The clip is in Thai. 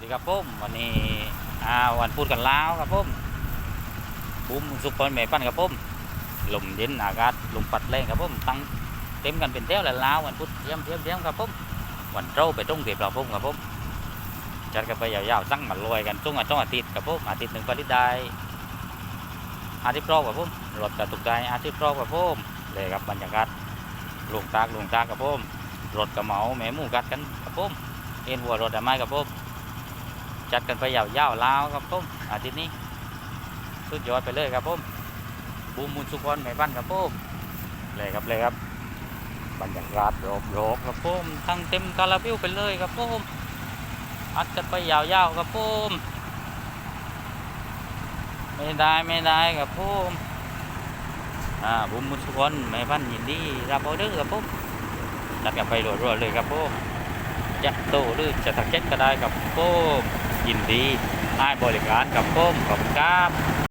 ดีครับผมวันนี้อ่าวันพูดกันแล้วครับผมบุ้มซุปเปอร์แม่ปั้นครับผมลมเย็นอากาศลมปัดแรงครับผมตั้งเต็มกันเป็นเที่ยวแล้วแล้ววันพุธเที่ยมเที่ยมเที่ยมครับผมวันเจ้าไปตรงเก็บเราผมครับผมจัดกันไปยาวๆตั้งมาลอยกันช่วงอาช่วงอาทิตย์ครับผมอาทิตย์หนึ่งผลิตได้อาทิตย์รอบครับผมรถกระตุกได้อาทิตย์รอบครับผมเลยครับบรรยากาศลงตากลงตากครับผมรถกระเหมาแม่หมูกัดกันครับผมเอ็นวัวรถอะไม้ครับผม จัดกันไปยาวๆลาวครับผมอาทิตย์นี้สุดยอดไปเลยครับผมบูมมุนสุพรแม่บ้านครับผมเลยครับเลยครับบรรยากาศโรบๆครับผมทั้งเต็มคาราเบลไปเลยครับผมอัดกันไปยาวๆครับผมไม่ได้ไม่ได้ครับผมอ่าบูมมุนสุพรแม่บ้านยินดีรับออเดอร์ครับผมจัดกันไปรัวๆเลยครับผมจะโตหรือจะตักเก็ตก็ได้กับโป้ม ยินดีให้บริการกับโป้มขอบคุณครับ